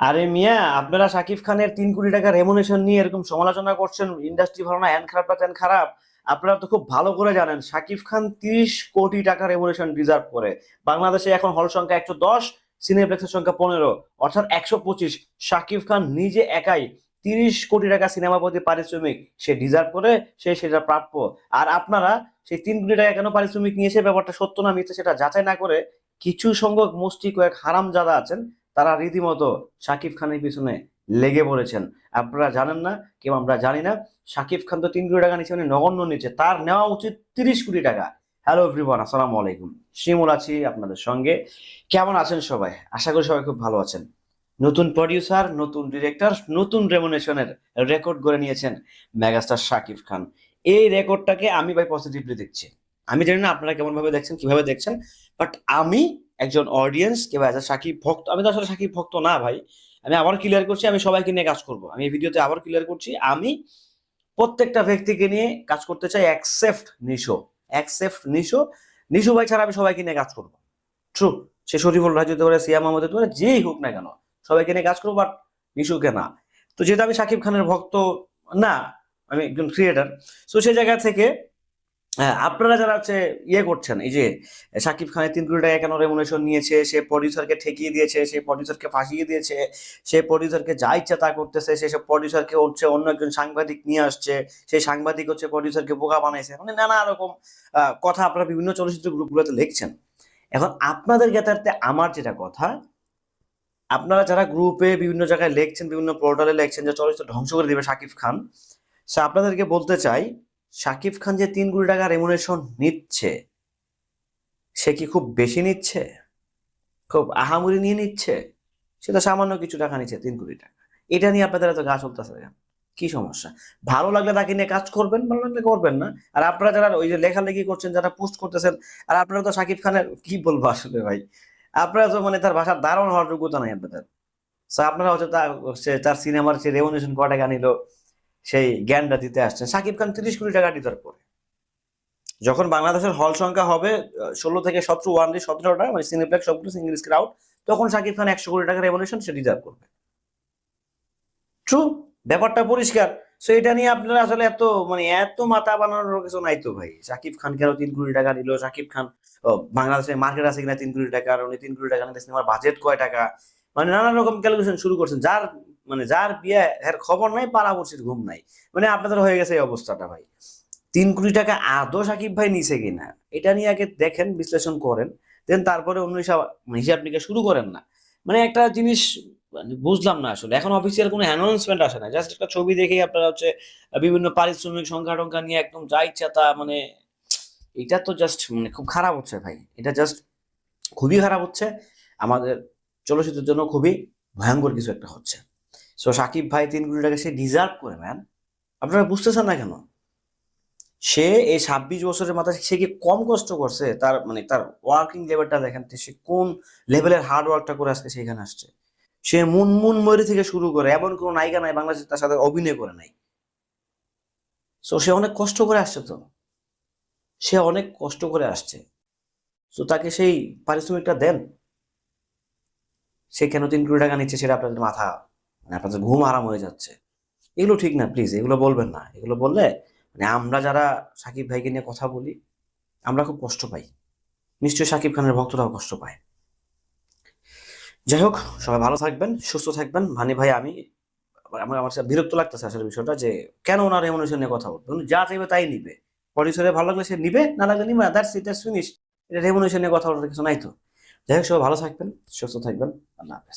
আরে মিয়া, আপনারা শাকিব খানের তিন কোটি টাকা রেমুনেশন নিয়ে এরকম সমালোচনা করছেন ইন্ডাস্ট্রি ভালো না হ্যান খারাপ না খারাপ, আপনারা তো খুব ভালো করে জানেন, শাকিব খান তিরিশ কোটি টাকা রেমুনেশন ডিজার্ভ করে। বাংলাদেশে এখন হল সংখ্যা একশো দশ সিনেপ্লেক্সের সংখ্যা পনেরো, অর্থাৎ একশো পঁচিশ। শাকিব খান নিজে একাই তিরিশ কোটি টাকা সিনেমা প্রতি পারিশ্রমিক, সে ডিজার্ভ করে, সে সেটা প্রাপ্য। আর আপনারা সেই তিন কোটি টাকা কেন পারিশ্রমিক নিয়েছে ব্যাপারটা সত্য না মিথ্যে সেটা যাচাই না করে, কিছু সংখ্যক মুষ্টি কয়েক হারাম যারা আছেন তারা রীতিমতো শাকিব খানের পিছনে লেগে পড়েছেন। আপনারা জানেন না, কেউ আমরা জানি না, শাকিব খান তো তিন কোটি টাকা নিচে মানে নগণ্য নিচে তার নেওয়া উচিত তিরিশ কোটি টাকা। হ্যালো এভরিওয়ান আসসালামু আলাইকুম। শিমুল আছি আপনাদের সঙ্গে। কেমন আছেন সবাই? আশা করি সবাই খুব ভালো আছেন। নতুন প্রডিউসার নতুন ডিরেক্টর নতুন রেমুনেশনের রেকর্ড করে নিয়েছেন মেগাস্টার শাকিব খান। এই রেকর্ডটাকে আমি ভাই পজিটিভলি দেখছি। আমি জানি না আপনারা কেমন ভাবে দেখছেন, কীভাবে দেখছেন বাট আমি একজন অডিয়েন্স কিংবা অ্যাজ সাকিব ভক্ত, আমি তো আসলে সাকিব ভক্ত না ভাই। আমি আবার ক্লিয়ার করছি, আমি সবাইকে নিয়ে কাজ করব। আমি এই ভিডিওতে আবার ক্লিয়ার করছি, আমি প্রত্যেকটা ব্যক্তিকে নিয়ে কাজ করতে চাই অ্যাকসেপ্ট নিশো। অ্যাকসেপ্ট নিশো। নিশো ভাই ছাড়া আমি সবাইকে নিয়ে কাজ করব। ট্রু সে শরীফুল রাজ হতে পারে সিয়াম আহমদ হতে পারে, যেই হোক না কেন, সবাইকে নিয়ে কাজ করব বাট নিশুকে না। তো যেহেতু আমি সাকিব খানের ভক্ত, না, আমি একজন ক্রিয়েটার তো সেই জায়গা থেকে আপনারা যারা হচ্ছে ইয়ে করছেন, এই যে সাকিব খানের তিন কোটি টাকা কেন রেমুনেশন নিয়েছে, সে প্রডিউসারকে ঠেকিয়ে দিয়েছে, সে প্রডিউসারকে ফাঁসিয়ে দিয়েছে, সে প্রডিউসারকে যা ইচ্ছা তা করতেছে সে সব প্রডিউসারকে হচ্ছে অন্য একজন সাংবাদিক নিয়ে আসছে, সেই সাংবাদিক হচ্ছে প্রডিউসারকে বোকা বানাইছে। মানে নানা রকম কথা আপনারা বিভিন্ন চলচ্চিত্র গ্রুপগুলোতে লিখছেন। এখন আপনাদের জ্ঞাতার্থে আমার যেটা কথা, আপনারা যারা গ্রুপে বিভিন্ন জায়গায় লিখছেন, বিভিন্ন পোর্টালে লিখছেন যে চলচ্চিত্র ধ্বংস করে দেবে সাকিব খান, সে আপনাদেরকে বলতে চাই শাকিব খান যে তিন কোটি টাকা রেমুনেশন নিচ্ছে, সে কি খুব বেশি নিচ্ছে? খুব আহামরি নিয়ে নিচ্ছে? সে তো সামান্য কিছু টাকা নিচ্ছে, তিন কোটি টাকা। এটা নিয়ে আপনাদের এত গা চলতেছে? কি সমস্যা? ভালো লাগলে তাকে নিয়ে কাজ করবেন, ভালো লাগলে করবেন না। আর আপনারা যারা ওই যে লেখালেখি করছেন, যারা পোস্ট করতেছেন, আর আপনারা তো শাকিব খানের, কি বলব আসলে ভাই? আপনারা তো মানে তার ভাষার দারুণ হওয়ার যোগ্যতা নাই আপনাদের। আপনারা হচ্ছে তার তার সিনেমার সে রেমুনেশন ক টাকা নিল? সেই জ্ঞানটা দিতে আসছেন। সাকিব খান তিরিশ কোটি টাকা ডিজার্ভ করে। যখন বাংলাদেশের হল সংখ্যা হবে ষোলো থেকে সতেরো ওয়ান ডে সতেরোটা মানে সিনেপ্লেক্স সবগুলো সিঙ্গেল ক্রাউড তখন সাকিব খান একশো কোটি টাকা রেভলিউশন সে ডিজার্ভ করবে। ট্রু ব্যাপারটা পরিষ্কার। সো এটা নিয়ে আপনারা আসলে এত মানে এত মাথা বানানোর কিছু নাই তো ভাই। সাকিব খান কেন তিন কোটি টাকা নিল সাকিব খান ও, বাংলাদেশের মার্কেট আছে কিনা তিন কোটি টাকা উনি তিন কোটি টাকা নিতে সিনেমার বাজেট কয় টাকা? মানে নানা রকম ক্যালকুলেশন শুরু করছেন। যার মানে যার বিয়ে এর খবর নাই পাড়া পড়শির ঘুম নাই। মানে আপনাদের হয়ে গেছে এই অবস্থাটা ভাই। তিন কোটি টাকা আদৌ সাকিব ভাই নিছে কিনা, এটা নিয়ে আগে দেখেন, বিশ্লেষণ করেন। দেন তারপরে অন্য হিসাব হিসাব নিকাশ শুরু করেন না। মানে একটা জিনিস মানে বুঝলাম না আসলে। এখন অফিসিয়াল কোনো অ্যানাউন্সমেন্ট আসে না। জাস্ট একটা ছবি দেখেই আপনারা হচ্ছে, বিভিন্ন পারিশ্রমিক সংখ্যা টংখ্যা নিয়ে একদম যা ইচ্ছা তা মানে এটা তো জাস্ট মানে খুব খারাপ হচ্ছে ভাই। এটা জাস্ট খুবই খারাপ হচ্ছে। আমাদের চলচ্চিত্রের জন্য খুবই ভয়ঙ্কর কিছু একটা হচ্ছে। সো সাকিব ভাই তিন কোটি টাকা সে ডিজার্ভ করে ম্যান আপনারা বুঝতেছেন না কেন? সে এই ছাব্বিশ বছরের মাথায় সে কি কম কষ্ট করছে? তার মানে তার ওয়ার্কিং লেভেলটা দেখেন সে কোন লেভেলের হার্ড ওয়ার্কটা করে আজকে সেখানে আসছে? সে মুনমুন মরি থেকে শুরু করে, এমন কোনো নায়িকা নাই বাংলাদেশে তার সাথে অভিনয় করে নাই। সো সে অনেক কষ্ট করে আসছে তো। সে অনেক কষ্ট করে আসছে। তো তাকে সেই পারিশ্রমিকটা দেন। সে কেন তিন কোটি টাকা নিচ্ছে সেটা আপনাদের মাথা মানে আপনাদের ঘুম আরাম হয়ে যাচ্ছে। এগুলো ঠিক না প্লিজ এগুলো বলবেন না। এগুলো বললে মানে আমরা যারা সাকিব ভাইকে নিয়ে কথা বলি, আমরা খুব কষ্ট পাই। নিশ্চয়ই সাকিব খানের ভক্তরাও কষ্ট পায়। যাই হোক, সবাই ভালো থাকবেন, সুস্থ থাকবেন। ভানি ভাই, আমি আমার আমার কাছে বিরক্ত লাগতেছে আসলে বিষয়টা যে, কেন ওনার এমন নিয়ে কথা বলবে যা চাইবে তাই নিবে। প্রডিউসারে ভালো লাগলে সে নিবে, না লাগলে নিবে দ্যাটস ইট দ্যাটস ফিনিশ এটা রেমুনেশন নিয়ে কথা বলার কিছু নাই তো। যাই হোক, সবাই ভালো থাকবেন, সুস্থ থাকবেন। আল্লাহ হাফেজ।